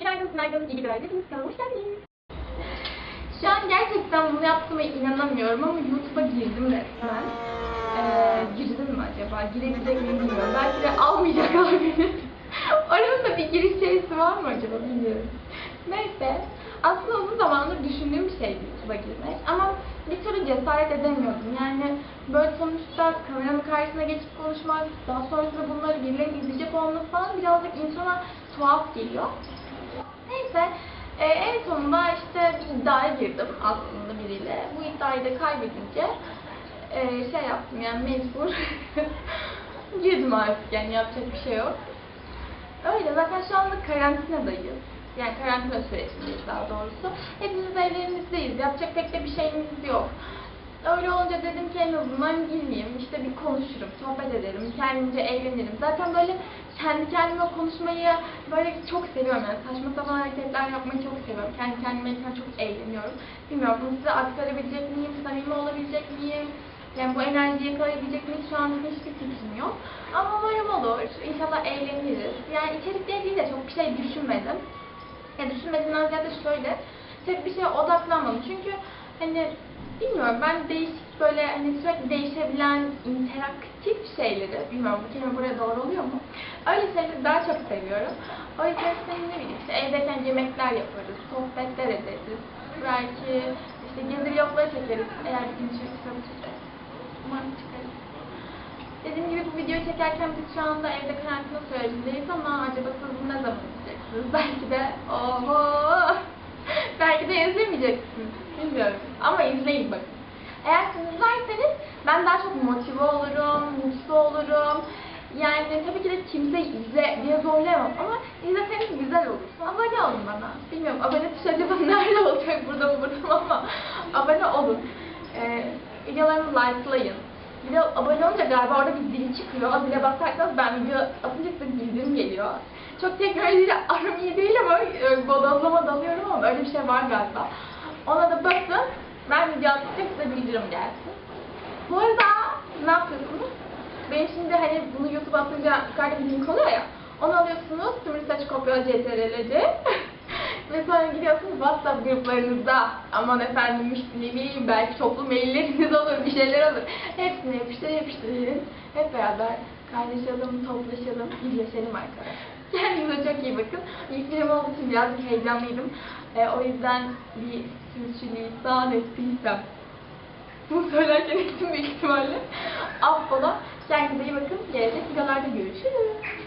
Günaydın, günaydın, iyi kanalıma hoş geldiniz. Şu an gerçekten bunu yaptığıma inanamıyorum ama YouTube'a girdim resmen. Ee, girdim mi acaba? Girebilecek miyim bilmiyorum. Belki de almayacaklar beni. Aramızda bir giriş şeysi var mı acaba bilmiyorum. Neyse. Aslında uzun zamandır düşündüğüm bir şeydi YouTube'a girmek. Ama bir türlü cesaret edemiyordum. Yani böyle sonuçta kameranın karşısına geçip konuşmak, daha sonrasında bunları birilerinin izleyecek olması falan birazcık insana tuhaf geliyor. Neyse, e, en sonunda işte bir iddiaya girdim aslında biriyle. Bu iddiayı da kaybedince e, şey yaptım yani mecbur girdim artık yani yapacak bir şey yok. Öyle zaten şu anda karantinadayız. Yani karantina sürecindeyiz daha doğrusu. Hepimiz evlerimizdeyiz. Yapacak pek de bir şeyimiz yok. Öyle olunca dedim ki en azından girmeyeyim. İşte bir konuşurum, sohbet ederim, kendimce eğlenirim. Zaten böyle kendi kendime konuşmayı böyle çok seviyorum. Yani saçma sapan hareketler yapmayı çok seviyorum. Kendi kendime falan çok eğleniyorum. Bilmiyorum bunu size aktarabilecek miyim, samimi olabilecek miyim? Yani bu enerjiyi yakalayabilecek miyiz şu an hiçbir fikrim yok. Ama umarım olur. İnşallah eğleniriz. Yani içerikle ilgili de çok bir şey düşünmedim. Ya düşünmediğimden ziyade şöyle, tek bir şeye odaklanmadım. Çünkü hani bilmiyorum ben değişik böyle hani sürekli değişebilen interaktif şeyleri, bilmiyorum bu kelime buraya doğru oluyor mu? Öyle şeyleri daha çok seviyorum. O yüzden işte ne bileyim işte evdeyken yemekler yaparız, sohbetler ederiz. Belki işte gezi vlogları çekeriz eğer bir gün çekeriz. Umarım çıkarız. Dediğim gibi bu videoyu çekerken biz şu anda evde karantina sürecindeyiz ama acaba siz bunu ne zaman izleyeceksiniz? Belki de oho! Belki de izlemeyeceksiniz. Bilmiyorum. Ama izleyin bakın. Eğer siz izlerseniz ben daha çok motive olurum, mutlu olurum. Yani tabii ki de kimseyi izle diye zorlayamam ama izleseniz güzel olur. Abone olun bana. Bilmiyorum abone tuşu nerede olacak burada mı burada mı ama abone olun. Ee, videolarımı likelayın. Bir de abone olunca galiba orada bir zil çıkıyor. Zile basarsanız ben video atınca size bildirim geliyor. Çok teknolojiyle aram iyi değil ama e, bodozlama dalıyorum ama öyle bir şey var galiba. Ona da basın. Bildirim gelsin. Bu arada ne yapıyorsunuz? Benim şimdi hani bunu YouTube atınca yukarıda bir link oluyor ya. Onu alıyorsunuz. Tümür saç kopya CTRL'ci. Ve sonra gidiyorsunuz WhatsApp gruplarınızda. Aman efendim işte ne bileyim belki toplu mailleriniz olur, bir şeyler olur. Hepsini yapıştır yapıştırın. Hep beraber kaynaşalım, toplaşalım, birleşelim arkadaşlar. Kendinize çok iyi bakın. İlk film olduğu için birazcık heyecanlıydım. Ee, o yüzden bir sürçülisan ettiysem bunu söylerken ettim büyük ihtimalle. Affola. Kendinize iyi bakın. Gelecek videolarda görüşürüz.